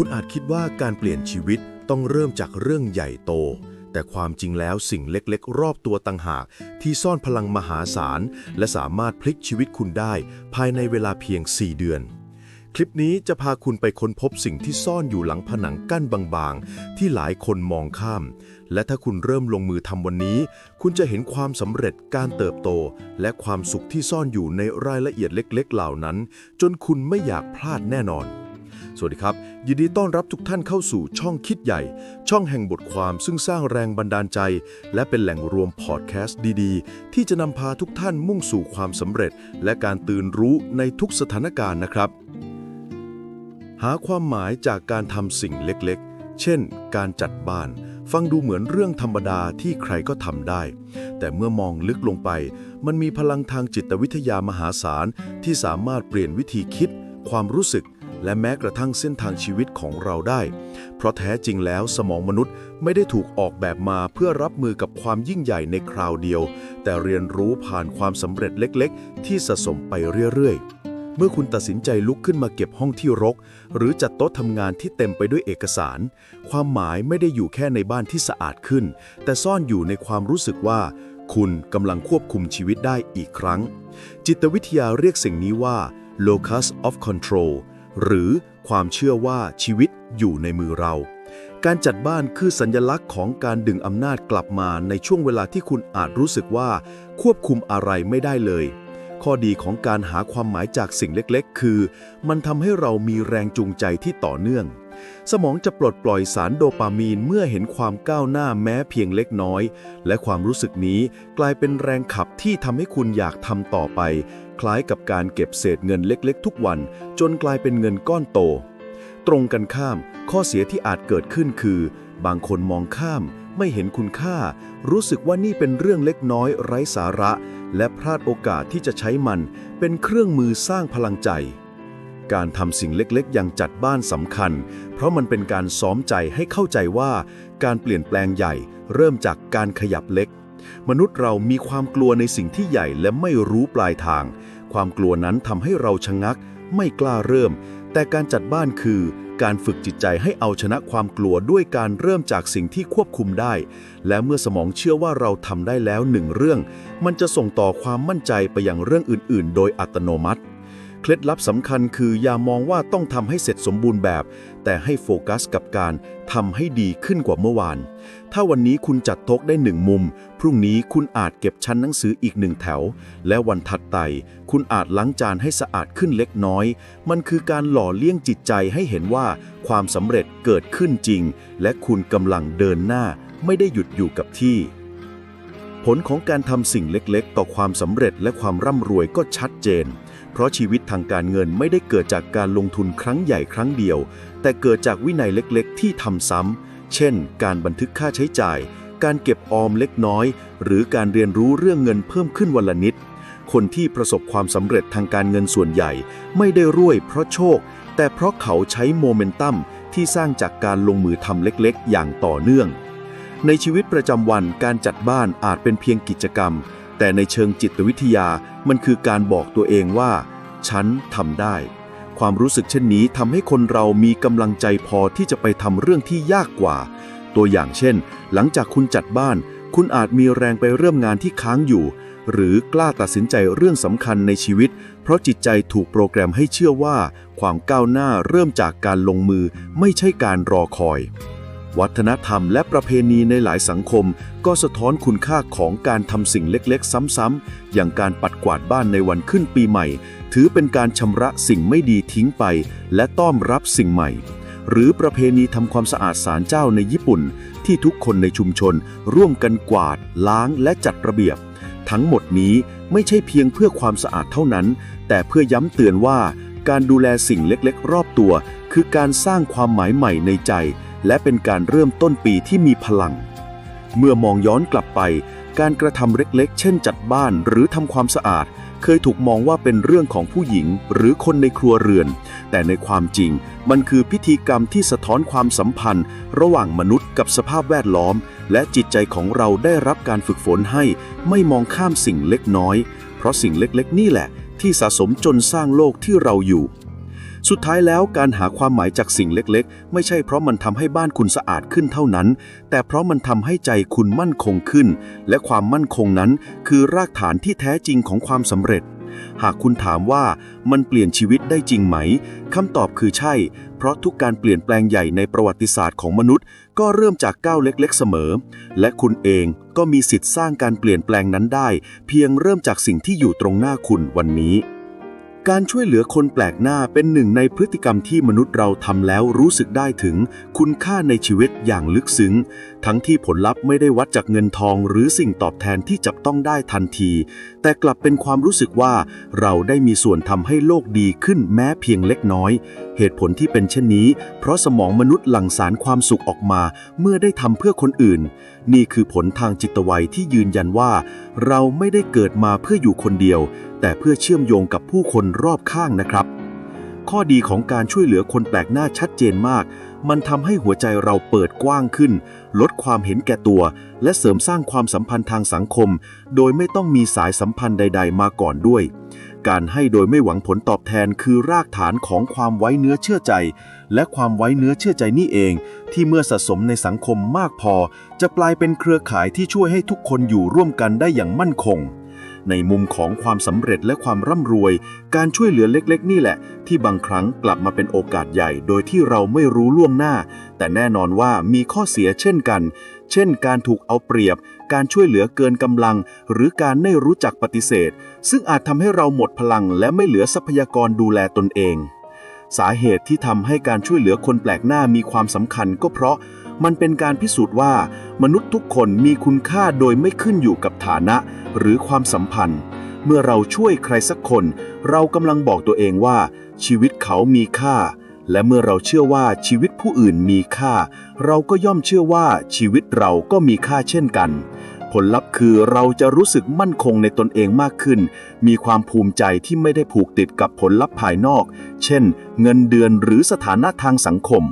คุณอาจคิดว่าการเปลี่ยนชีวิตต้องเริ่มจากเรื่องใหญ่โต แต่ความจริงแล้วสิ่งเล็กๆ รอบตัวต่างหาก ที่ซ่อนพลังมหาศาล และสามารถพลิกชีวิตคุณได้ ภายในเวลาเพียง 4 เดือน คลิปนี้จะพาคุณไปค้นพบสิ่งที่ซ่อนอยู่หลังผนังกั้นบางๆ ที่หลายคนมองข้าม และถ้าคุณเริ่มลงมือทำวันนี้ คุณจะเห็นความสำเร็จการเติบโต และความสุขที่ซ่อนอยู่ในรายละเอียดเล็ก ๆ เหล่านั้น จนคุณไม่อยากพลาดแน่นอน สวัสดีครับ ยินดีต้อนรับทุกท่านเข้าสู่ช่องคิดใหญ่ ช่องแห่งบทความซึ่งสร้างแรงบันดาลใจ และเป็นแหล่งรวมพอดแคสต์ดีๆ ที่จะนำพาทุกท่านมุ่งสู่ความสำเร็จ และการตื่นรู้ในทุกสถานการณ์นะครับ หาความหมายจากการทำสิ่งเล็กๆ เช่น การจัดบ้าน ฟังดูเหมือนเรื่องธรรมดาที่ใครก็ทำได้ แต่เมื่อมองลึกลงไป มันมีพลังทางจิตวิทยามหาศาลที่สามารถเปลี่ยนวิธีคิด ความรู้สึก และแม้กระทั่งเส้นทางชีวิตของเราได้ เพราะแท้จริงแล้วสมองมนุษย์ไม่ได้ถูกออกแบบมาเพื่อรับมือกับความยิ่งใหญ่ในคราวเดียว แต่เรียนรู้ผ่านความสำเร็จเล็กๆ ที่สะสมไปเรื่อยๆเมื่อคุณตัดสินใจลุกขึ้นมาเก็บห้องที่รก หรือจัดโต๊ะทำงานที่เต็มไปด้วยเอกสาร ความหมายไม่ได้อยู่แค่ในบ้านที่สะอาดขึ้น แต่ซ่อนอยู่ในความรู้สึกว่า คุณกำลังควบคุมชีวิตได้อีกครั้ง จิตวิทยาเรียกสิ่งนี้ว่า locus of control หรือความเชื่อว่าชีวิตอยู่ในมือเรา การจัดบ้านคือสัญลักษณ์ของการดึงอำนาจกลับมาในช่วงเวลาที่คุณอาจรู้สึกว่าควบคุมอะไรไม่ได้เลย ข้อดีของการหาความหมายจากสิ่งเล็กๆ คือ มันทำให้เรามีแรงจูงใจที่ต่อเนื่อง สมองจะปลดปล่อยสารโดปามีนเมื่อเห็นความก้าวหน้าแม้เพียงเล็กน้อย และความรู้สึกนี้กลายเป็นแรงขับที่ทำให้คุณอยากทำต่อไป คล้ายกับการเก็บเศษเงินเล็กๆ ทุกวัน จนกลายเป็นเงินก้อนโต ตรงกันข้าม ข้อเสียที่อาจเกิดขึ้นคือ บางคนมองข้าม ไม่เห็นคุณค่า รู้สึกว่านี่เป็นเรื่องเล็กน้อยไร้สาระ และพลาดโอกาสที่จะใช้มัน เป็นเครื่องมือสร้างพลังใจ การทำสิ่งเล็กๆ อย่างจัดบ้านสำคัญ เพราะมันเป็นการซ้อมใจให้เข้าใจว่า การเปลี่ยนแปลงใหญ่ เริ่มจากการขยับเล็ก มนุษย์เรามีความกลัวในสิ่งที่ใหญ่และไม่รู้ปลายทาง ความกลัวนั้นทำให้เราชะงัก ไม่กล้าเริ่ม แต่การจัดบ้านคือ การฝึกจิตใจให้เอาชนะความกลัวด้วยการเริ่มจากสิ่งที่ควบคุมได้ และเมื่อสมองเชื่อว่าเราทำได้แล้วหนึ่งเรื่อง มันจะส่งต่อความมั่นใจไปยังเรื่องอื่น ๆ โดยอัตโนมัติเคล็ดลับสำคัญคืออย่ามองว่าต้องทำให้เสร็จสมบูรณ์แบบ แต่ให้โฟกัสกับการทำให้ดีขึ้นกว่าเมื่อวาน ถ้าวันนี้คุณจัดโต๊ะได้หนึ่งมุม พรุ่งนี้คุณอาจเก็บชั้นหนังสืออีกหนึ่งแถว และวันถัดไป คุณอาจล้างจานให้สะอาดขึ้นเล็กน้อย มันคือการหล่อเลี้ยงจิตใจให้เห็นว่าความสำเร็จเกิดขึ้นจริง และคุณกำลังเดินหน้า ไม่ได้หยุดอยู่กับที่ ผลของการทำสิ่งเล็กๆ ต่อความสำเร็จและความร่ำรวยก็ชัดเจนเพราะชีวิตทางการเงินไม่ได้เกิดจากการลงทุนครั้งใหญ่ครั้งเดียว แต่เกิดจากวินัยเล็กๆ ที่ทำซ้ำ เช่น การบันทึกค่าใช้จ่าย การเก็บออมเล็กน้อย หรือการเรียนรู้เรื่องเงินเพิ่มขึ้นวันละนิด คนที่ประสบความสำเร็จทางการเงินส่วนใหญ่ ไม่ได้รวยเพราะโชค แต่เพราะเขาใช้โมเมนตัมที่สร้างจากการลงมือทำเล็กๆ อย่างต่อเนื่อง ในชีวิตประจำวันการจัดบ้านอาจเป็นเพียงกิจกรรม แต่ในเชิงจิตวิทยามันคือการบอกตัวเองว่า ฉันทำได้ ความรู้สึกเช่นนี้ทำให้คนเรามีกำลังใจพอที่จะไปทำเรื่องที่ยากกว่า ตัวอย่างเช่น หลังจากคุณจัดบ้าน คุณอาจมีแรงไปเริ่มงานที่ค้างอยู่ หรือกล้าตัดสินใจเรื่องสำคัญในชีวิต เพราะจิตใจถูกโปรแกรมให้เชื่อว่า ความก้าวหน้าเริ่มจากการลงมือไม่ใช่การรอคอย วัฒนธรรมและประเพณีในหลายสังคม ก็สะท้อนคุณค่าของการทำสิ่งเล็กๆ ซ้ำๆอย่างการปัดกวาดบ้านในวันขึ้นปีใหม่ ถือเป็นการชำระสิ่งไม่ดีทิ้งไป และต้อนรับสิ่งใหม่ หรือประเพณีทำความสะอาดศาลเจ้าในญี่ปุ่น ที่ทุกคนในชุมชน ร่วมกันกวาด ล้างและจัดระเบียบ ทั้งหมดนี้ไม่ใช่เพียงเพื่อความสะอาดเท่านั้น แต่เพื่อย้ำเตือนว่า การดูแลสิ่งเล็กๆ รอบตัว คือการสร้างความหมายใหม่ในใจ และเป็นการเริ่มต้นปีที่มีพลัง เมื่อมองย้อนกลับไป การกระทำเล็กๆ เช่นจัดบ้านหรือทำความสะอาด เคยถูกมองว่าเป็นเรื่องของผู้หญิงหรือคนในครัวเรือน แต่ในความจริง มันคือพิธีกรรมที่สะท้อนความสัมพันธ์ ระหว่างมนุษย์กับสภาพแวดล้อม และจิตใจของเราได้รับการฝึกฝนให้ ไม่มองข้ามสิ่งเล็กน้อย เพราะสิ่งเล็กๆ นี่แหละ ที่สะสมจนสร้างโลกที่เราอยู่ สุดท้ายแล้วการหาความหมายจากสิ่งเล็กๆ ไม่ใช่เพราะมันทำให้บ้านคุณสะอาดขึ้นเท่านั้น แต่เพราะมันทำให้ใจคุณมั่นคงขึ้น และความมั่นคงนั้น คือรากฐานที่แท้จริงของความสำเร็จ หากคุณถามว่ามันเปลี่ยนชีวิตได้จริงไหมคำตอบคือใช่ เพราะทุกการเปลี่ยนแปลงใหญ่ในประวัติศาสตร์ของมนุษย์ ก็เริ่มจากก้าวเล็ก ๆ เสมอ และคุณเองก็มีสิทธิ์สร้างการเปลี่ยนแปลงนั้นได้ เพียงเริ่มจากสิ่งที่อยู่ตรงหน้าคุณวันนี้ การช่วยเหลือคนแปลกหน้าเป็นหนึ่งในพฤติกรรมที่มนุษย์เราทำแล้วรู้สึกได้ถึงคุณค่าในชีวิตอย่างลึกซึ้ง ทั้งที่ผลลัพธ์ไม่ได้วัดจากเงินทองหรือสิ่งตอบแทนที่จับต้องได้ทันที แต่กลับเป็นความรู้สึกว่า เราได้มีส่วนทำให้โลกดีขึ้นแม้เพียงเล็กน้อย เหตุผลที่เป็นเช่นนี้ เพราะสมองมนุษย์หลั่งสารความสุขออกมา เมื่อได้ทำเพื่อคนอื่น นี่คือผลทางจิตวัยที่ยืนยันว่า เราไม่ได้เกิดมาเพื่ออยู่คนเดียว แต่เพื่อเชื่อมโยงกับผู้คนรอบข้างนะครับ ข้อดีของการช่วยเหลือคนแปลกหน้าชัดเจนมาก มันทำให้หัวใจเราเปิดกว้างขึ้น ลดความเห็นแก่ตัว และเสริมสร้างความสัมพันธ์ทางสังคม โดยไม่ต้องมีสายสัมพันธ์ใด ๆ มาก่อนด้วย การให้โดยไม่หวังผลตอบแทนคือรากฐานของความไว้เนื้อเชื่อใจ และความไว้เนื้อเชื่อใจนี่เอง ที่เมื่อสะสมในสังคมมากพอ จะกลายเป็นเครือข่ายที่ช่วยให้ทุกคนอยู่ร่วมกันได้อย่างมั่นคง ในมุมของความสำเร็จและความร่ำรวย การช่วยเหลือเล็กๆ นี่แหละ ที่บางครั้งกลับมาเป็นโอกาสใหญ่ โดยที่เราไม่รู้ล่วงหน้า แต่แน่นอนว่ามีข้อเสียเช่นกัน เช่น การถูกเอาเปรียบ การช่วยเหลือเกินกำลัง หรือการไม่รู้จักปฏิเสธ ซึ่งอาจทำให้เราหมดพลังและไม่เหลือทรัพยากรดูแลตนเอง สาเหตุที่ทำให้การช่วยเหลือคนแปลกหน้ามีความสำคัญก็เพราะมันเป็นการพิสูจน์ว่ามนุษย์ทุกคนมีคุณค่าโดยไม่ขึ้นอยู่กับฐานะหรือความสัมพันธ์ เมื่อเราช่วยใครสักคน เรากำลังบอกตัวเองว่า ชีวิตเขามีค่า และเมื่อเราเชื่อว่าชีวิตผู้อื่นมีค่า เราก็ย่อมเชื่อว่าชีวิตเราก็มีค่าเช่นกัน ผลลัพธ์คือเราจะรู้สึกมั่นคงในตนเองมากขึ้น มีความภูมิใจที่ไม่ได้ผูกติดกับผลลัพธ์ภายนอก เช่น เงินเดือนหรือสถานะทางสังคม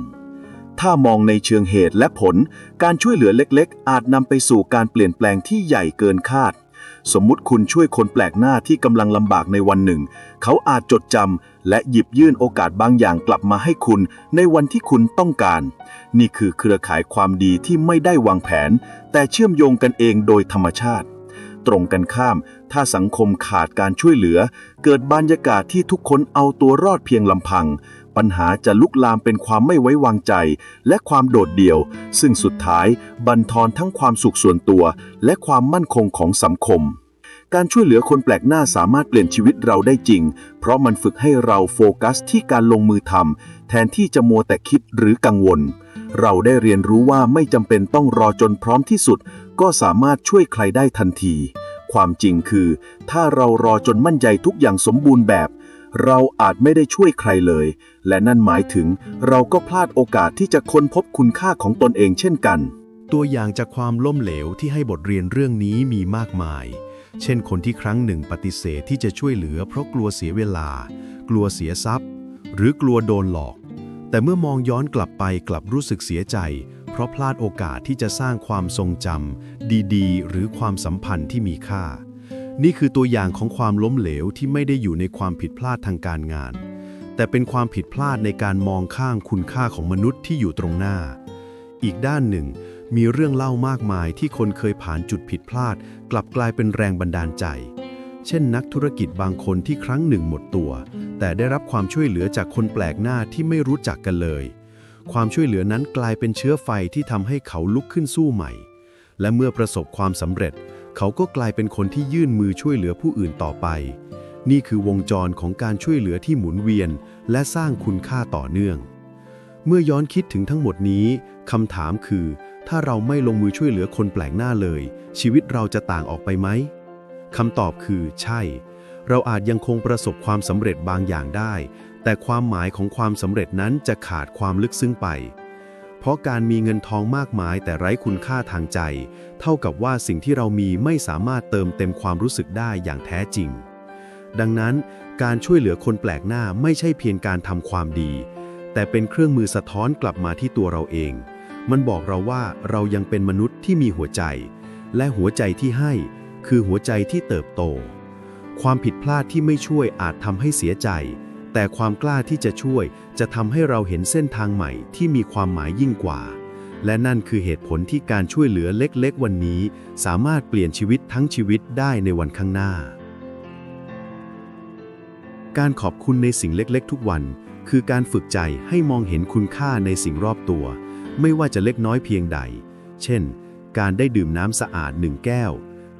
ถ้ามองในเชิงเหตุและผล การช่วยเหลือเล็กๆ อาจนำไปสู่การเปลี่ยนแปลงที่ใหญ่เกินคาด สมมุติคุณช่วยคนแปลกหน้าที่กำลังลำบากในวันหนึ่ง เขาอาจจดจำและหยิบยื่นโอกาสบางอย่างกลับมาให้คุณในวันที่คุณต้องการ นี่คือเครือข่ายความดีที่ไม่ได้วางแผน แต่เชื่อมโยงกันเองโดยธรรมชาติ ตรงกันข้าม ถ้าสังคมขาดการช่วยเหลือ เกิดบรรยากาศที่ทุกคนเอาตัวรอดเพียงลำพัง ปัญหาจะลุกลามเป็นความไม่ไว้วางใจ และความโดดเดี่ยว ซึ่งสุดท้ายบั่นทอนทั้งความสุขส่วนตัว และความมั่นคงของสังคม การช่วยเหลือคนแปลกหน้าสามารถเปลี่ยนชีวิตเราได้จริง เพราะมันฝึกให้เราโฟกัสที่การลงมือทำแทนที่จะมัวแต่คิดหรือกังวล เราได้เรียนรู้ว่าไม่จำเป็นต้องรอจนพร้อมที่สุด ก็สามารถช่วยใครได้ทันที ความจริงคือ ถ้าเรารอจนมั่นใจทุกอย่างสมบูรณ์แบบ เราอาจไม่ได้ช่วยใครเลย และนั่นหมายถึง เราก็พลาดโอกาสที่จะค้นพบคุณค่าของตนเองเช่นกัน ตัวอย่างจากความล้มเหลวที่ให้บทเรียนเรื่องนี้มีมากมาย เช่นคนที่ครั้งหนึ่งปฏิเสธที่จะช่วยเหลือเพราะกลัวเสียเวลา กลัวเสียทรัพย์ หรือกลัวโดนหลอก แต่เมื่อมองย้อนกลับไปกลับรู้สึกเสียใจ เพราะพลาดโอกาสที่จะสร้างความทรงจำดีๆ หรือความสัมพันธ์ที่มีค่า นี่คือตัวอย่างของความล้มเหลวที่ไม่ได้อยู่ในความผิดพลาดทางการงาน แต่เป็นความผิดพลาดในการมองข้างคุณค่าของมนุษย์ที่อยู่ตรงหน้า อีกด้านหนึ่ง มีเรื่องเล่ามากมายที่คนเคยผ่านจุดผิดพลาด กลับกลายเป็นแรงบันดาลใจ เช่นนักธุรกิจบางคนที่ครั้งหนึ่งหมดตัว แต่ได้รับความช่วยเหลือจากคนแปลกหน้าที่ไม่รู้จักกันเลย ความช่วยเหลือนั้นกลายเป็นเชื้อไฟที่ทำให้เขาลุกขึ้นสู้ใหม่ และเมื่อประสบความสำเร็จ เขาก็กลายเป็นคนที่ยื่นมือช่วยเหลือผู้อื่นต่อไป นี่คือวงจรของการช่วยเหลือที่หมุนเวียน และสร้างคุณค่าต่อเนื่อง เมื่อย้อนคิดถึงทั้งหมดนี้คำถามคือ ถ้าเราไม่ลงมือช่วยเหลือคนแปลกหน้าเลย ชีวิตเราจะต่างออกไปไหมคำตอบคือ ใช่ เราอาจยังคงประสบความสำเร็จบางอย่างได้ แต่ความหมายของความสำเร็จนั้นจะขาดความลึกซึ้งไป เพราะการมีเงินทองมากมายแต่ไร้คุณค่าทางใจ เท่ากับว่าสิ่งที่เรามีไม่สามารถเติมเต็มความรู้สึกได้อย่างแท้จริง ดังนั้น การช่วยเหลือคนแปลกหน้าไม่ใช่เพียงการทำความดี แต่เป็นเครื่องมือสะท้อนกลับมาที่ตัวเราเอง มันบอกเราว่าเรายังเป็นมนุษย์ที่มีหัวใจ และหัวใจที่ให้ คือหัวใจที่เติบโต ความผิดพลาดที่ไม่ช่วยอาจทำให้เสียใจ แต่ความกล้าที่จะช่วยจะทำให้เราเห็นเส้นทางใหม่ที่มีความหมายยิ่งกว่า และนั่นคือเหตุผลที่การช่วยเหลือเล็กๆ วันนี้ สามารถเปลี่ยนชีวิตทั้งชีวิตได้ในวันข้างหน้า การขอบคุณในสิ่งเล็กๆ ทุกวัน คือการฝึกใจให้มองเห็นคุณค่าในสิ่งรอบตัว ไม่ว่าจะเล็กน้อยเพียงใด เช่น การได้ดื่มน้ำสะอาดหนึ่งแก้ว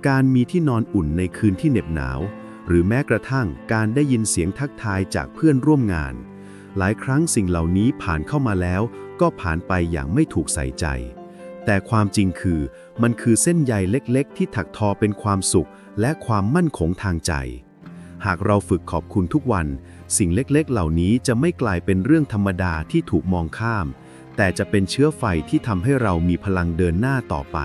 การมีที่นอนอุ่นในคืนที่เหน็บหนาว หรือแม้กระทั่งการได้ยินเสียงทักทายจากเพื่อนร่วมงาน หลายครั้งสิ่งเหล่านี้ผ่านเข้ามาแล้วก็ผ่านไปอย่างไม่ถูกใส่ใจ แต่ความจริงคือมันคือเส้นใยเล็กๆ ที่ถักทอเป็นความสุขและความมั่นคงทางใจ หากเราฝึกขอบคุณทุกวัน สิ่งเล็กๆ เหล่านี้จะไม่กลายเป็นเรื่องธรรมดาที่ถูกมองข้าม แต่จะเป็นเชื้อไฟที่ทำให้เรามีพลังเดินหน้าต่อไป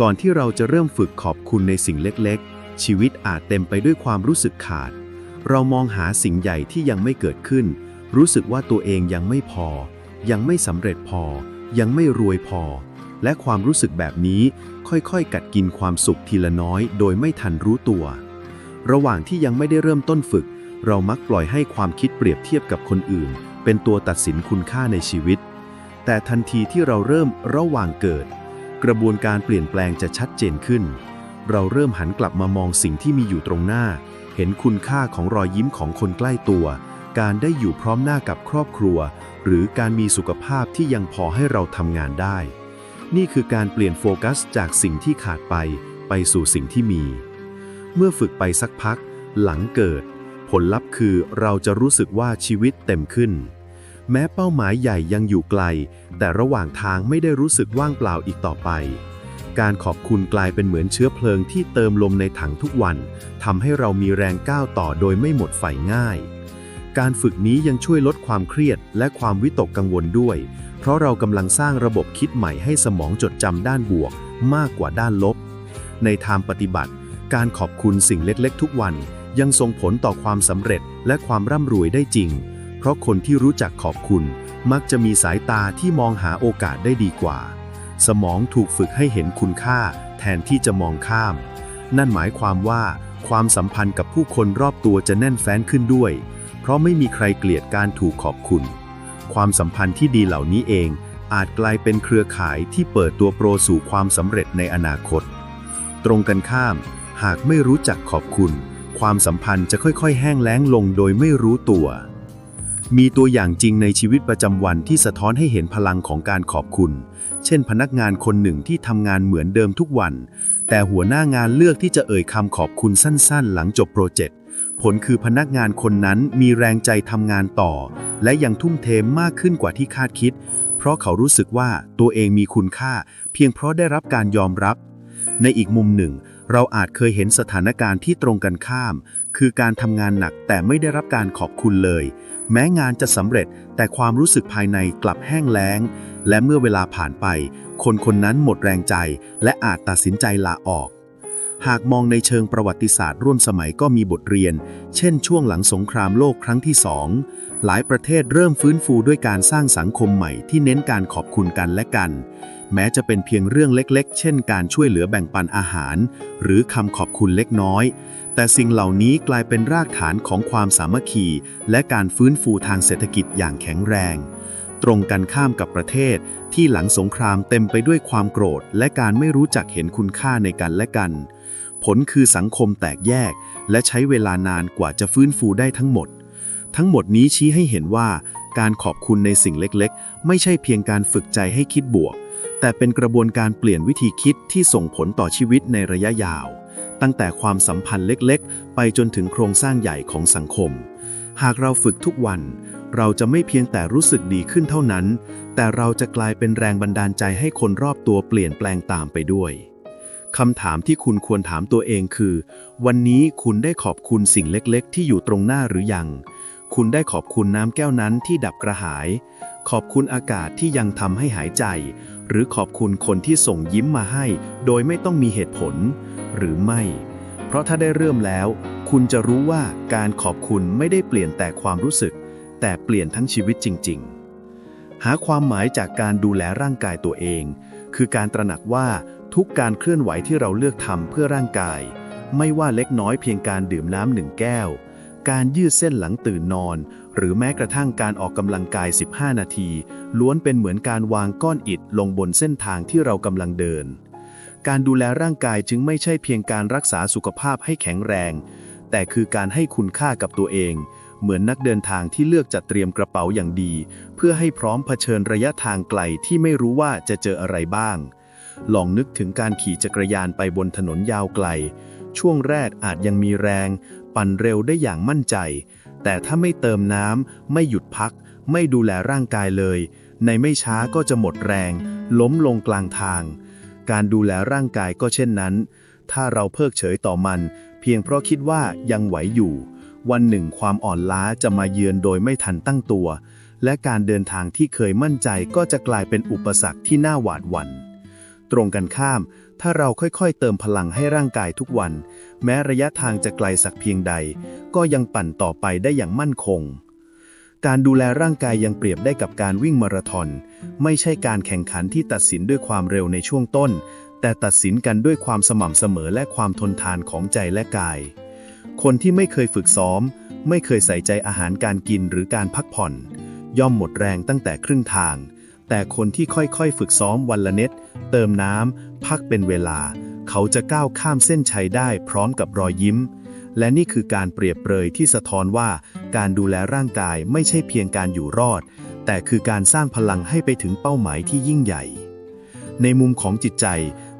ก่อนที่เราจะเริ่มฝึกขอบคุณในสิ่งเล็กๆ ชีวิตอาจเต็มไปด้วยความรู้สึกขาด เรามองหาสิ่งใหญ่ที่ยังไม่เกิดขึ้น รู้สึกว่าตัวเองยังไม่พอ ยังไม่สำเร็จพอ ยังไม่รวยพอ และความรู้สึกแบบนี้ค่อยๆ กัดกินความสุขทีละน้อย โดยไม่ทันรู้ตัว ระหว่างที่ยังไม่ได้เริ่มต้นฝึก เรามักปล่อยให้ความคิดเปรียบเทียบกับคนอื่นเป็นตัวตัดสินคุณค่าในชีวิต แต่ทันทีที่เราเริ่มระหว่างเกิด กระบวนการเปลี่ยนแปลงจะชัดเจนขึ้น เราเริ่มหันกลับมามองสิ่งที่มีอยู่ตรงหน้า เห็นคุณค่าของรอยยิ้มของคนใกล้ตัว การได้อยู่พร้อมหน้ากับครอบครัว หรือการมีสุขภาพที่ยังพอให้เราทำงานได้ นี่คือการเปลี่ยนโฟกัสจากสิ่งที่ขาดไป ไปสู่สิ่งที่มี เมื่อฝึกไปสักพัก หลังเกิด ผลลัพธ์คือเราจะรู้สึกว่าชีวิตเต็มขึ้น แม้เป้าหมายใหญ่ยังอยู่ไกล แต่ระหว่างทางไม่ได้รู้สึกว่างเปล่าอีกต่อไป การขอบคุณกลายเป็นเหมือนเชื้อเพลิงที่เติมลมในถังทุกวันทำให้เรามีแรงก้าวต่อโดยไม่หมดไฟง่าย การฝึกนี้ยังช่วยลดความเครียดและความวิตกกังวลด้วย เพราะเรากำลังสร้างระบบคิดใหม่ให้สมองจดจำด้านบวก มากกว่าด้านลบ ในทางปฏิบัติ การขอบคุณสิ่งเล็กๆ ทุกวัน ยังส่งผลต่อความสำเร็จและความร่ำรวยได้จริง ราะคนที่รู้จักขอบคุณ มักจะมีสายตาที่มองหาโอกาสได้ดีกว่า สมองถูกฝึกให้เห็นคุณค่า แทนที่จะมองข้าม นั่นหมายความว่า ความสัมพันธ์กับผู้คนรอบตัวจะแน่นแฟ้นขึ้นด้วย เพราะไม่มีใครเกลียดการถูกขอบคุณ ความสัมพันธ์ที่ดีเหล่านี้เอง อาจกลายเป็นเครือข่ายที่เปิดตัวโปรสู่ความสำเร็จในอนาคต ตรงกันข้าม หากไม่รู้จักขอบคุณ ความสัมพันธ์จะค่อยๆ แห้งแล้งลงโดยไม่รู้ตัว มีตัวอย่างจริงในชีวิตประจำวันที่สะท้อนให้เห็นพลังของการขอบคุณ เช่น พนักงานคนหนึ่งที่ทำงานเหมือนเดิมทุกวัน แต่หัวหน้างานเลือกที่จะเอ่ยคำขอบคุณสั้นๆ หลังจบโปรเจกต์ ผลคือพนักงานคนนั้นมีแรงใจทำงานต่อ และยังทุ่มเทมากขึ้นกว่าที่คาดคิด เพราะเขารู้สึกว่าตัวเองมีคุณค่า เพียงเพราะได้รับการยอมรับ ในอีกมุมหนึ่ง เราอาจเคยเห็นสถานการณ์ที่ตรงกันข้าม คือการทำงานหนักแต่ไม่ได้รับการขอบคุณเลย แม้งานจะสำเร็จแต่ความรู้สึกภายในกลับแห้งแล้ง และเมื่อเวลาผ่านไป คนคนนั้นหมดแรงใจ และอาจตัดสินใจลาออก หากมองในเชิงประวัติศาสตร์ร่วมสมัยก็มีบทเรียน เช่นช่วงหลังสงครามโลกครั้งที่สองหลายประเทศเริ่มฟื้นฟูด้วยการสร้างสังคมใหม่ที่เน้นการขอบคุณกันและกัน แม้จะเป็นเพียงเรื่องเล็กๆ เช่นการช่วยเหลือแบ่งปันอาหาร หรือคำขอบคุณเล็กน้อย แต่สิ่งเหล่านี้กลายเป็นรากฐานของความสามัคคี และการฟื้นฟูทางเศรษฐกิจอย่างแข็งแรง ตรงกันข้ามกับประเทศที่หลังสงครามเต็มไปด้วยความโกรธ และการไม่รู้จักเห็นคุณค่าในกันและกัน ลคือสังคมแตกแยก และใช้เวลานานกว่าจะฟื้นฟูได้ทั้งหมด ทั้งหมดนี้ชี้ให้เห็นว่า การขอบคุณในสิ่งเล็กๆ ไม่ใช่เพียงการฝึกใจให้คิดบวก แต่เป็นกระบวนการเปลี่ยนวิธีคิดที่ส่งผลต่อชีวิตในระยะยาว ตั้งแต่ความสัมพันธ์เล็กๆ ไปจนถึงโครงสร้างใหญ่ของสังคม หากเราฝึกทุกวัน เราจะไม่เพียงแต่รู้สึกดีขึ้นเท่านั้น แต่เราจะกลายเป็นแรงบันดาลใจให้คนรอบตัวเปลี่ยนแปลงตามไปด้วย คำถามที่คุณควรถามตัวเองคือ วันนี้คุณได้ขอบคุณสิ่งเล็กๆ ที่อยู่ตรงหน้าหรือยัง คุณได้ขอบคุณน้ำแก้วนั้นที่ดับกระหาย ขอบคุณอากาศที่ยังทำให้หายใจ หรือขอบคุณคนที่ส่งยิ้มมาให้ โดยไม่ต้องมีเหตุผล หรือไม่ เพราะถ้าได้เริ่มแล้ว คุณจะรู้ว่าการขอบคุณไม่ได้เปลี่ยนแต่ความรู้สึก แต่เปลี่ยนทั้งชีวิตจริง ๆ หาความหมายจากการดูแลร่างกายตัวเอง คือการตระหนักว่า ทุกการเคลื่อนไหวที่เราเลือกทำเพื่อร่างกาย ไม่ว่าเล็กน้อยเพียงการดื่มน้ำหนึ่งแก้ว การยืดเส้นหลังตื่นนอน หรือแม้กระทั่งการออกกำลังกาย 15 นาที ล้วนเป็นเหมือนการวางก้อนอิฐลงบนเส้นทางที่เรากำลังเดิน การดูแลร่างกายจึงไม่ใช่เพียงการรักษาสุขภาพให้แข็งแรง แต่คือการให้คุณค่ากับตัวเอง เหมือนนักเดินทางที่เลือกจัดเตรียมกระเป๋าอย่างดี เพื่อให้พร้อมเผชิญระยะทางไกลที่ไม่รู้ว่าจะเจออะไรบ้าง ลองนึกถึงการขี่จักรยานไปบนถนนยาวไกล ช่วงแรกอาจยังมีแรง ปั่นเร็วได้อย่างมั่นใจ แต่ถ้าไม่เติมน้ำไม่หยุดพัก ไม่ดูแลร่างกายเลย ในไม่ช้าก็จะหมดแรง ล้มลงกลางทาง การดูแลร่างกายก็เช่นนั้น ถ้าเราเพิกเฉยต่อมัน เพียงเพราะคิดว่ายังไหวอยู่ วันหนึ่งความอ่อนล้าจะมาเยือนโดยไม่ทันตั้งตัวและการเดินทางที่เคยมั่นใจก็จะกลายเป็นอุปสรรคที่น่าหวาดหวัน่น ตรงกันข้าม ถ้าเราค่อยๆ เติมพลังให้ร่างกายทุกวัน แม้ระยะทางจะไกลสักเพียงใด ก็ยังปั่นต่อไปได้อย่างมั่นคง การดูแลร่างกายยังเปรียบได้กับการวิ่งมาราธอน ไม่ใช่การแข่งขันที่ตัดสินด้วยความเร็วในช่วงต้น แต่ตัดสินกันด้วยความสม่ำเสมอและความทนทานของใจและกาย คนที่ไม่เคยฝึกซ้อม ไม่เคยใส่ใจอาหารการกินหรือการพักผ่อน ย่อมหมดแรงตั้งแต่ครึ่งทางแต่คนที่ค่อยๆ ฝึกซ้อมวันละเน็ต เติมน้ำ พักเป็นเวลา เขาจะก้าวข้ามเส้นชัยได้พร้อมกับรอยยิ้ม และนี่คือการเปรียบเปรยที่สะท้อนว่า การดูแลร่างกายไม่ใช่เพียงการอยู่รอด แต่คือการสร้างพลังให้ไปถึงเป้าหมายที่ยิ่งใหญ่ ในมุมของจิตใจ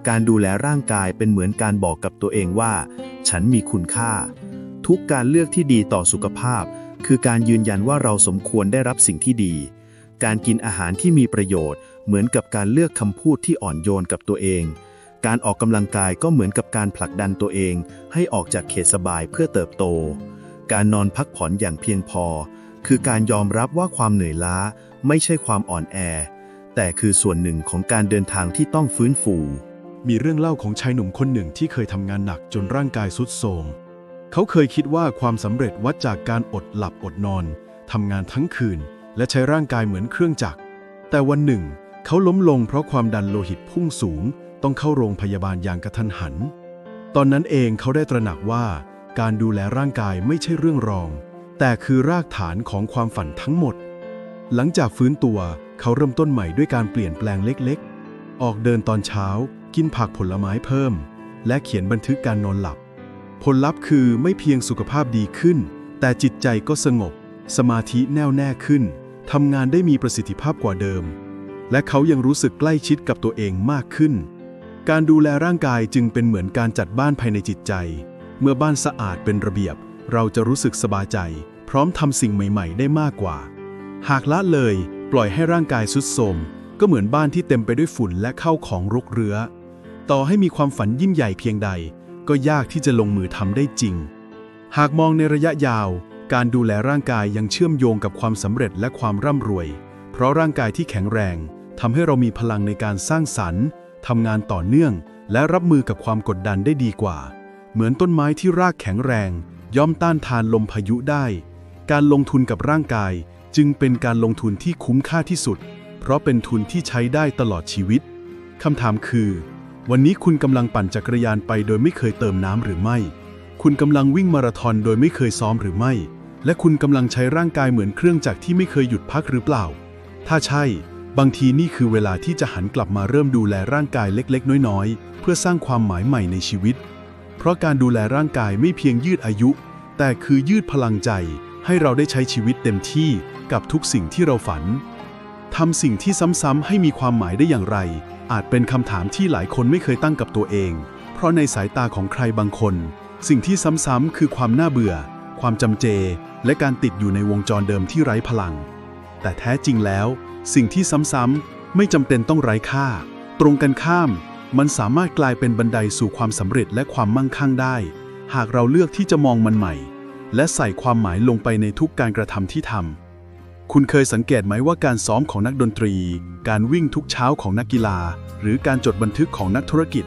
การดูแลร่างกายเป็นเหมือนการบอกกับตัวเองว่า ฉันมีคุณค่า ทุกการเลือกที่ดีต่อสุขภาพ คือการยืนยันว่าเราสมควรได้รับสิ่งที่ดี การกินอาหารที่มีประโยชน์ เหมือนกับการเลือกคำพูดที่อ่อนโยนกับตัวเอง การออกกำลังกายก็เหมือนกับการผลักดันตัวเอง ให้ออกจากเขตสบายเพื่อเติบโต การนอนพักผ่อนอย่างเพียงพอ คือการยอมรับว่าความเหนื่อยล้า ไม่ใช่ความอ่อนแอ แต่คือส่วนหนึ่งของการเดินทางที่ต้องฟื้นฟู มีเรื่องเล่าของชายหนุ่มคนหนึ่งที่เคยทำงานหนักจนร่างกายสุดโทรมเขาเคยคิดว่าความสำเร็จวัดจากการอดหลับอดนอนทำงานทั้งคืน และใช้ร่างกายเหมือนเครื่องจักร แต่วันหนึ่ง เขาล้มลงเพราะความดันโลหิตพุ่งสูง ต้องเข้าโรงพยาบาลอย่างกระทันหัน ตอนนั้นเองเขาได้ตระหนักว่า การดูแลร่างกายไม่ใช่เรื่องรอง แต่คือรากฐานของความฝันทั้งหมด หลังจากฟื้นตัวเขาเริ่มต้นใหม่ด้วยการเปลี่ยนแปลงเล็กๆ ออกเดินตอนเช้า กินผักผลไม้เพิ่ม และเขียนบันทึกการนอนหลับ ผลลัพธ์คือไม่เพียงสุขภาพดีขึ้น แต่จิตใจก็สงบ สมาธิแน่วแน่ขึ้น ทำงานได้มีประสิทธิภาพกว่าเดิม และเขายังรู้สึกใกล้ชิดกับตัวเองมากขึ้น การดูแลร่างกายจึงเป็นเหมือนการจัดบ้านภายในจิตใจ เมื่อบ้านสะอาดเป็นระเบียบ เราจะรู้สึกสบายใจ พร้อมทำสิ่งใหม่ ๆ ได้มากกว่า หากละเลย ปล่อยให้ร่างกายสุดโทรมก็เหมือนบ้านที่เต็มไปด้วยฝุ่นและเข้าของรกเรื้อ ต่อให้มีความฝันยิ่งใหญ่เพียงใด ก็ยากที่จะลงมือทำได้จริง หากมองในระยะยาว การดูแลร่างกายยังเชื่อมโยงกับความสำเร็จและความร่ำรวย เพราะร่างกายที่แข็งแรงทำให้เรามีพลังในการสร้างสรรค์ทำงานต่อเนื่อง และรับมือกับความกดดันได้ดีกว่า เหมือนต้นไม้ที่รากแข็งแรง ย่อมต้านทานลมพายุได้ การลงทุนกับร่างกายจึงเป็นการลงทุนที่คุ้มค่าที่สุด เพราะเป็นทุนที่ใช้ได้ตลอดชีวิตคำถามคือ วันนี้คุณกำลังปั่นจักรยานไปโดยไม่เคยเติมน้ำหรือไม่ คุณกำลังวิ่งมาราธอนโดยไม่เคยซ้อมหรือไม่ และคุณกำลังใช้ร่างกายเหมือนเครื่องจักรที่ไม่เคยหยุดพักหรือเปล่า ถ้าใช่ บางทีนี่คือเวลาที่จะหันกลับมาเริ่มดูแลร่างกายเล็กๆ น้อยๆ เพื่อสร้างความหมายใหม่ในชีวิต เพราะการดูแลร่างกายไม่เพียงยืดอายุ แต่คือยืดพลังใจ ให้เราได้ใช้ชีวิตเต็มที่กับทุกสิ่งที่เราฝันทำสิ่งที่ซ้ำๆให้มีความหมายได้อย่างไร อาจเป็นคำถามที่หลายคนไม่เคยตั้งกับตัวเอง เพราะในสายตาของใครบางคน สิ่งที่ซ้ำๆคือความน่าเบื่อ ความจำเจ และการติดอยู่ในวงจรเดิมที่ไร้พลัง แต่แท้จริงแล้ว สิ่งที่ซ้ำๆไม่จำเป็นต้องไร้ค่า ตรงกันข้าม มันสามารถกลายเป็นบันไดสู่ความสำเร็จและความมั่งคั่งได้ หากเราเลือกที่จะมองมันใหม่ และใส่ความหมายลงไปในทุกการกระทำที่ทำคุณเคยสังเกตไหมว่าการซ้อมของนักดนตรี การวิ่งทุกเช้าของนักกีฬา หรือการจดบันทึกของนักธุรกิจ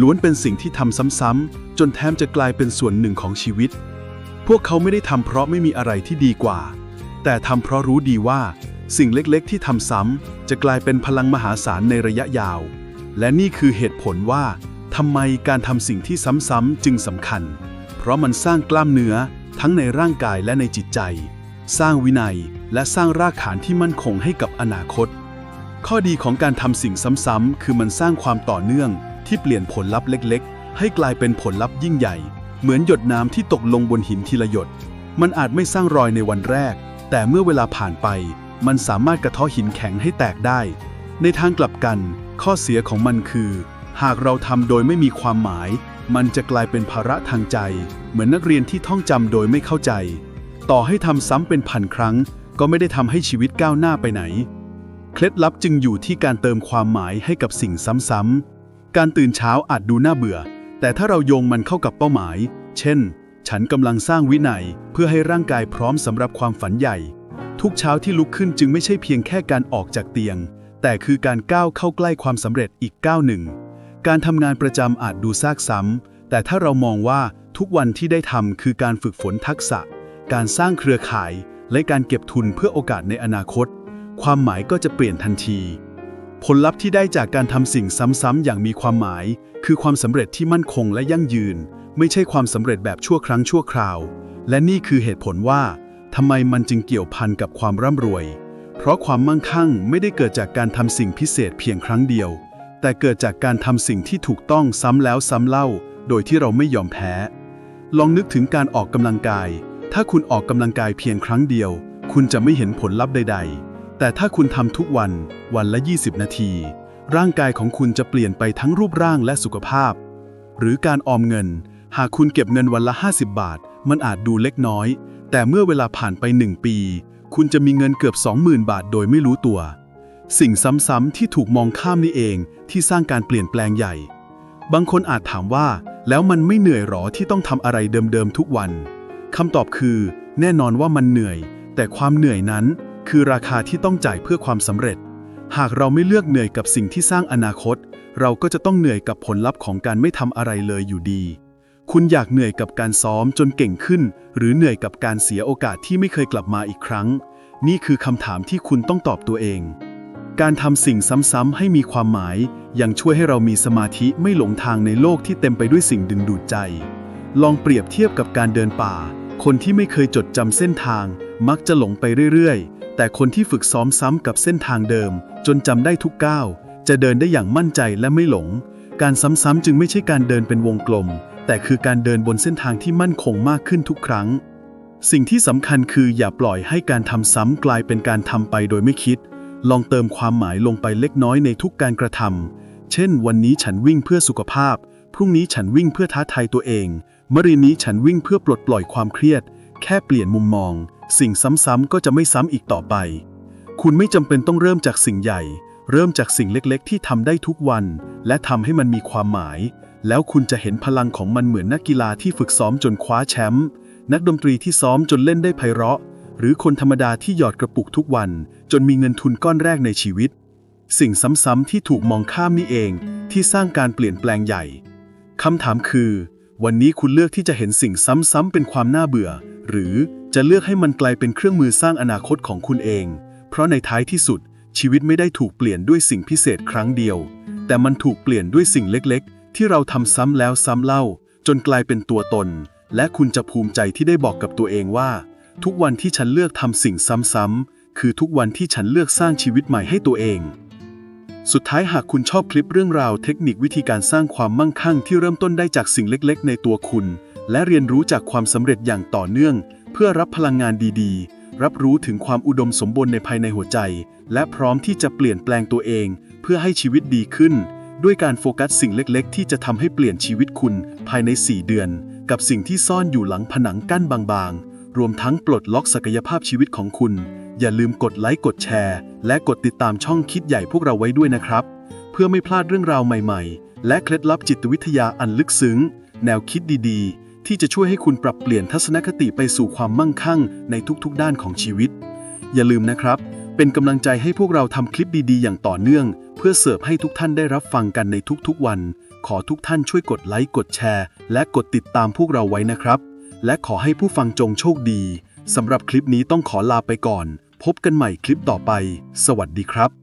ล้วนเป็นสิ่งที่ทำซ้ำๆ จนแทบจะกลายเป็นส่วนหนึ่งของชีวิต พวกเขาไม่ได้ทำเพราะไม่มีอะไรที่ดีกว่า แต่ทำเพราะรู้ดีว่า สิ่งเล็กๆ ที่ทำซ้ำจะกลายเป็นพลังมหาศาลในระยะยาว และนี่คือเหตุผลว่าทำไมการทำสิ่งที่ซ้ำๆจึงสำคัญ เพราะมันสร้างกล้ามเนื้อทั้งในร่างกายและในจิตใจ สร้างวินัยและสร้างรากฐานที่มั่นคงให้กับอนาคต ข้อดีของการทำสิ่งซ้ำๆคือมันสร้างความต่อเนื่องที่เปลี่ยนผลลัพธ์เล็ก ๆ ให้กลายเป็นผลลัพธ์ยิ่งใหญ่ เหมือนหยดน้ำที่ตกลงบนหินทีละหยด มันอาจไม่สร้างรอยในวันแรก แต่เมื่อเวลาผ่านไป มันสามารถกระเทาะหินแข็งให้แตกได้ ในทางกลับกัน ข้อเสียของมันคือ หากเราทำโดยไม่มีความหมาย มันจะกลายเป็นภาระทางใจ เหมือนนักเรียนที่ท่องจำโดยไม่เข้าใจ ต่อให้ทำซ้ำเป็นพันครั้ง ก็ไม่ได้ทำให้ชีวิตก้าวหน้าไปไหน เคล็ดลับจึงอยู่ที่การเติมความหมายให้กับสิ่งซ้ำๆการตื่นเช้าอาจดูน่าเบื่อ แต่ถ้าเราโยงมันเข้ากับเป้าหมาย เช่น ฉันกำลังสร้างวินัยเพื่อให้ร่างกายพร้อมสำหรับความฝันใหญ่ ทุกเช้าที่ลุกขึ้นจึงไม่ใช่เพียงแค่การออกจากเตียง แต่คือการก้าวเข้าใกล้ความสำเร็จอีกก้าวหนึ่ง การทำงานประจำอาจดูซากซ้ำแต่ถ้าเรามองว่าทุกวันที่ได้ทำคือการฝึกฝนทักษะ การสร้างเครือข่าย และการเก็บทุนเพื่อโอกาสในอนาคต ความหมายก็จะเปลี่ยนทันที ผลลัพธ์ที่ได้จากการทำสิ่งซ้ำๆอย่างมีความหมาย คือความสำเร็จที่มั่นคงและยั่งยืน ไม่ใช่ความสำเร็จแบบชั่วครั้งชั่วคราว และนี่คือเหตุผลว่าทำไมมันจึงเกี่ยวพันกับความร่ำรวย เพราะความมั่งคั่งไม่ได้เกิดจากการทำสิ่งพิเศษเพียงครั้งเดียว แต่เกิดจากการทำสิ่งที่ถูกต้องซ้ำแล้วซ้ำเล่า โดยที่เราไม่ยอมแพ้ ลองนึกถึงการออกกำลังกาย ถ้าคุณออกกำลังกายเพียงครั้งเดียว คุณจะไม่เห็นผลลัพธ์ใด ๆ แต่ถ้าคุณทำทุกวันวันละ 20 นาที ร่างกายของคุณจะเปลี่ยนไปทั้งรูปร่างและสุขภาพ หรือการออมเงิน หากคุณเก็บเงินวันละ 50 บาท มันอาจดูเล็กน้อย แต่เมื่อเวลาผ่านไป 1 ปี คุณจะมีเงินเกือบ 20,000 บาทโดยไม่รู้ตัว สิ่งซ้ำๆที่ถูกมองข้ามนี่เองที่สร้างการเปลี่ยนแปลงใหญ่ บางคนอาจถามว่า แล้วมันไม่เหนื่อยหรอที่ต้องทำอะไรเดิมๆทุกวันคำตอบคือ แน่นอนว่ามันเหนื่อย แต่ความเหนื่อยนั้น คือราคาที่ต้องจ่ายเพื่อความสำเร็จ หากเราไม่เลือกเหนื่อยกับสิ่งที่สร้างอนาคต เราก็จะต้องเหนื่อยกับผลลัพธ์ของการไม่ทำอะไรเลยอยู่ดี คุณอยากเหนื่อยกับการซ้อมจนเก่งขึ้น หรือเหนื่อยกับการเสียโอกาสที่ไม่เคยกลับมาอีกครั้ง นี่คือคำถามที่คุณต้องตอบตัวเอง การทำสิ่งซ้ำๆให้มีความหมาย ยังช่วยให้เรามีสมาธิไม่หลงทางในโลกที่เต็มไปด้วยสิ่งดึงดูดใจ ลองเปรียบเทียบกับการเดินป่า คนที่ไม่เคยจดจำเส้นทาง มักจะหลงไปเรื่อยๆ แต่คนที่ฝึกซ้อมซ้ำกับเส้นทางเดิม จนจำได้ทุกก้าว จะเดินได้อย่างมั่นใจและไม่หลง การซ้ำๆจึงไม่ใช่การเดินเป็นวงกลม แต่คือการเดินบนเส้นทางที่มั่นคงมากขึ้นทุกครั้ง สิ่งที่สำคัญคืออย่าปล่อยให้การทำซ้ำกลายเป็นการทำไปโดยไม่คิด ลองเติมความหมายลงไปเล็กน้อยในทุกการกระทำเช่น วันนี้ฉันวิ่งเพื่อสุขภาพ พรุ่งนี้ฉันวิ่งเพื่อท้าทายตัวเองมะรืนนี้ฉันวิ่งเพื่อปลดปล่อยความเครียด แค่เปลี่ยนมุมมอง สิ่งซ้ำๆก็จะไม่ซ้ำอีกต่อไป คุณไม่จำเป็นต้องเริ่มจากสิ่งใหญ่ เริ่มจากสิ่งเล็กๆ ที่ทำได้ทุกวัน และทำให้มันมีความหมาย แล้วคุณจะเห็นพลังของมันเหมือนนักกีฬาที่ฝึกซ้อมจนคว้าแชมป์นักดนตรีที่ซ้อมจนเล่นได้ไพเราะ หรือคนธรรมดาที่หยอดกระปุกทุกวัน จนมีเงินทุนก้อนแรกในชีวิต สิ่งซ้ำๆที่ถูกมองข้ามนี่เอง ที่สร้างการเปลี่ยนแปลงใหญ่คำถามคือ วันนี้คุณเลือกที่จะเห็นสิ่งซ้ำๆเป็นความน่าเบื่อ หรือ จะเลือกให้มันกลายเป็นเครื่องมือสร้างอนาคตของคุณเอง เพราะในท้ายที่สุด ชีวิตไม่ได้ถูกเปลี่ยนด้วยสิ่งพิเศษครั้งเดียว แต่มันถูกเปลี่ยนด้วยสิ่งเล็กๆ ที่เราทำซ้ำแล้วซ้ำเล่า จนกลายเป็นตัวตน และคุณจะภูมิใจที่ได้บอกกับตัวเองว่า ทุกวันที่ฉันเลือกทำสิ่งซ้ำๆคือทุกวันที่ฉันเลือกสร้างชีวิตใหม่ให้ตัวเอง สุดท้ายหากคุณชอบคลิปเรื่องราวเทคนิควิธีการสร้างความมั่งคั่งที่เริ่มต้นได้จากสิ่งเล็กๆ ในตัวคุณ และเรียนรู้จากความสำเร็จอย่างต่อเนื่อง พื่อรับพลังงานดีๆ รับรู้ถึงความอุดมสมบูรณ์ในภายในหัวใจ และพร้อมที่จะเปลี่ยนแปลงตัวเอง เพื่อให้ชีวิตดีขึ้น ด้วยการโฟกัสสิ่งเล็กๆ ที่จะทำให้เปลี่ยนชีวิตคุณภายใน 4 เดือน กับสิ่งที่ซ่อนอยู่หลังผนังกั้นบางๆ รวมทั้งปลดล็อกศักยภาพชีวิตของคุณ อย่าลืมกดไลค์กดแชร์ และกดติดตามช่องคิดใหญ่พวกเราไว้ด้วยนะครับ เพื่อไม่พลาดเรื่องราวใหม่ ๆ และเคล็ดลับจิตวิทยาอันลึกซึ้ง แนวคิดดีๆ ที่จะช่วยให้คุณปรับเปลี่ยนทัศนคติไปสู่ความมั่งคั่งในทุกๆ ด้านของชีวิต อย่าลืมนะครับ เป็นกำลังใจให้พวกเราทำคลิปดีๆ อย่างต่อเนื่อง เพื่อเสิร์ฟให้ทุกท่านได้รับฟังกันในทุกๆ วัน ขอทุกท่านช่วยกดไลค์กดแชร์ และกดติดตามพวกเราไว้นะครับ และขอให้ผู้ฟังจงโชคดีสำหรับคลิปนี้ต้องขอลาไปก่อน พบกันใหม่คลิปต่อไป สวัสดีครับ